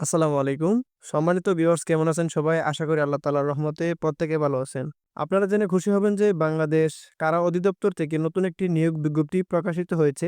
আসসালামু আলাইকুম। সম্মানিত ভিউয়ার্স, কেমন আছেন সবাই? আশা করি আল্লাহ তালার রহমতে প্রত্যেকে ভালো আছেন। আপনারা জেনে খুশি হবেন যে বাংলাদেশ কারা অধিদপ্তর থেকে নতুন একটি নিয়োগ বিজ্ঞপ্তি প্রকাশিত হয়েছে।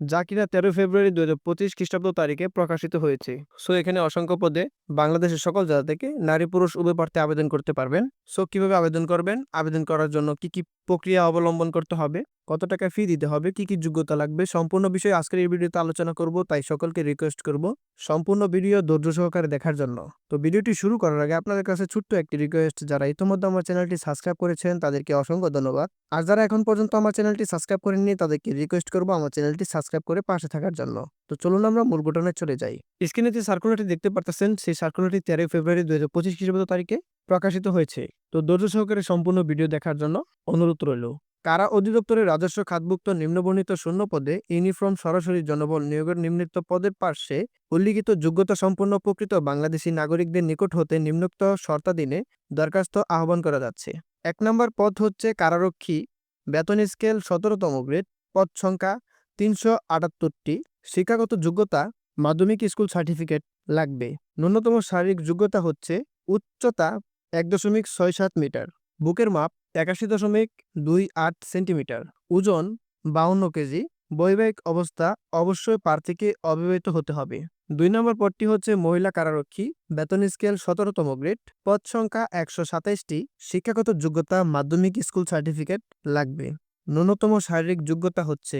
যা কিনা তেরো ফেব্রুয়ারি দু হাজার পঁচিশ খ্রিস্টাব্দ তারিখে প্রকাশিত হয়েছে। সো, এখানে অসংখ্য পদে বাংলাদেশের সকল জেলা থেকে নারী পুরুষ উভয় প্রার্থী আবেদন করতে পারবেন। সো, কীভাবে আবেদন করবেন? আবেদন করার জন্য কি কি প্রক্রিয়া অবলম্বন করতে হবে? কত টাকা ফি দিতে হবে? কি কি যোগ্যতা লাগবে? সম্পূর্ণ বিষয়ে আজকের এই ভিডিওতে আলোচনা করব, তাই সকলকে রিকোয়েস্ট করব সম্পূর্ণ ভিডিও ধৈর্য সহকারে দেখার জন্য। তো, ভিডিওটি শুরু করার আগে আপনাদের কাছে ছোট্ট একটি রিকোয়েস্ট যারা ইতিমধ্যে আমার চ্যানেলটি সাবস্ক্রাইব করেছেন, তাদেরকে অসংখ্য ধন্যবাদ। আর যারা এখন পর্যন্ত আমার চ্যানেলটি সাবস্ক্রাইব করেননি, তাদেরকে রিকোয়েস্ট করব আমার চ্যানেলটি সাবস্ক্রাইব করে পাশে থাকার জন্য। তো চলুন আমরা মূল ঘটনায় চলে যাই। স্ক্রিনে যে সার্কুলারটি দেখতে পারতেছেন, সেই সার্কুলারটি তেরোই ফেব্রুয়ারি দুই হাজার পঁচিশ খ্রিস্টাব্দ তারিখে প্রকাশিত হয়েছে। তো ধৈর্য সহকারে সম্পূর্ণ ভিডিও দেখার জন্য অনুরোধ রইল। কারা অধিদপ্তরের রাজস্ব খাতভুক্ত নিম্নবর্ণিত শূন্য পদে ইউনিফর্ম সরাসরি জনবল নিয়োগের নিম্নিত পদের পার্শ্বে উল্লিখিত যোগ্যতা সম্পন্ন প্রকৃত বাংলাদেশি নাগরিকদের নিকট হতে নিম্নোক্ত শর্তাধীনে দরখাস্ত আহ্বান করা যাচ্ছে। এক নম্বর পদ হচ্ছে কারারক্ষী। বেতন স্কেল সতেরোতম গ্রেড। পদ সংখ্যা তিনশো আটাত্তরটি শিক্ষাগত যোগ্যতা মাধ্যমিক স্কুল সার্টিফিকেট লাগবে। ন্যূনতম শারীরিক যোগ্যতা হচ্ছে উচ্চতা এক দশমিক ছয় সাত মিটার, বুকের মাপ একাশি দশমিক দুই আট সেন্টিমিটার, ওজন বাউন্ন কেজি, বৈবাহিক অবস্থা অবশ্যই প্রার্থীকে অবিবাহিত হতে হবে। দুই নম্বর পদটি হচ্ছে মহিলা কারারক্ষী, বেতন স্কেল সতেরোতম গ্রেড, পদ সংখ্যা একশো সাতাইশটি শিক্ষাগত যোগ্যতা মাধ্যমিক স্কুল সার্টিফিকেট লাগবে। ন্যূনতম শারীরিক যোগ্যতা হচ্ছে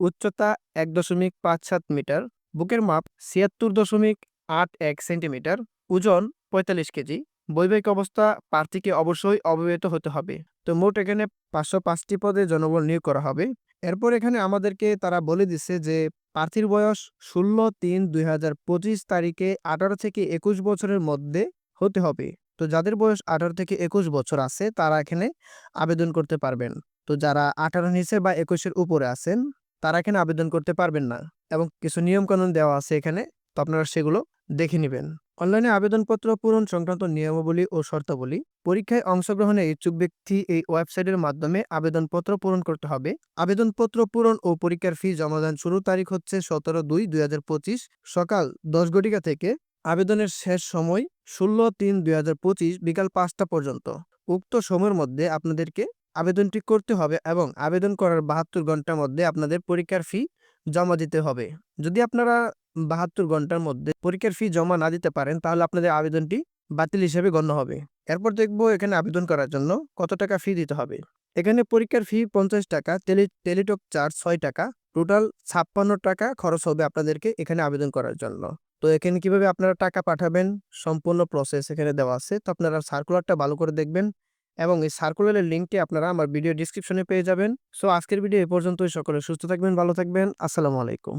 উচ্চতা এক দশমিক পাঁচ সাত মিটার, বুকের মাপ ছিয়াত্তর দশমিক আট এক সেন্টিমিটার, ওজন পঁয়তাল্লিশ কেজি। বৈবাহিক অবস্থা প্রার্থীকে অবশ্যই অবিবাহিত হতে হবে। তো মোট এখানে পাঁচশো পাঁচটি পদে জনবল নিয়োগ করা হবে। এরপর এখানে আমাদেরকে তারা বলে দিচ্ছে যে প্রার্থীর বয়স ষোলো তিন দুই হাজার পঁচিশ তারিখে আঠারো থেকে একুশ বছরের মধ্যে হতে হবে। তো যাদের বয়স আঠারো থেকে একুশ বছর আছে, তারা এখানে আবেদন করতে পারবেন। তো যারা আঠারো নিচে বা একুশের উপরে আছেন তারা এখানে আবেদন করতে পারবেন না এবং কিছু নিয়মকানুন দেওয়া আছে এখানে, তো আপনারা সেগুলো দেখে নেবেন। অনলাইনে আবেদনপত্র পূরণ সংক্রান্ত নিয়মাবলী ও শর্তাবলী, পরীক্ষায় অংশগ্রহণে ইচ্ছুক ব্যক্তি এই ওয়েবসাইটের মাধ্যমে আবেদনপত্র পূরণ করতে হবে। আবেদনপত্র পূরণ ও পরীক্ষার ফি জমাদান শুরু তারিখ হচ্ছে সতেরো দুই দুই সকাল দশ ঘটিকা থেকে আবেদনের শেষ সময় ষোলো তিন দুই বিকাল পাঁচটা পর্যন্ত। উক্ত সময়ের মধ্যে আপনাদেরকে আবেদনটি করতে হবে এবং আবেদন করার বাহাত্তর ঘণ্টার মধ্যে আপনাদের পরীক্ষার ফি জমা দিতে হবে। যদি আপনারা বাহাত্তর ঘণ্টার মধ্যে পরীক্ষার ফি জমা না দিতে পারেন, তাহলে আপনাদের আবেদনটি বাতিল হিসেবে গণ্য হবে। এরপর দেখব এখানে আবেদন করার জন্য কত টাকা ফি দিতে হবে। এখানে পরীক্ষার ফি পঞ্চাশ টাকা, টেলি, টেলিটক চার্জ ছয় টাকা, টোটাল ছাপ্পান্ন টাকা খরচ হবে আপনাদেরকে এখানে আবেদন করার জন্য। তো এখানে কীভাবে আপনারা টাকা পাঠাবেন? সম্পূর্ণ প্রসেস এখানে দেওয়া আছে। তো আপনারা সার্কুলারটা ভালো করে দেখবেন। এবং এই সার্কুলারের লিঙ্কটি আপনারা আমার ভিডিও ডিসক্রিপশনে পেয়ে যাবেন। সো আজকের ভিডিও এ পর্যন্তই। সকলে সুস্থ থাকবেন, ভালো থাকবেন। আসসালামু আলাইকুম।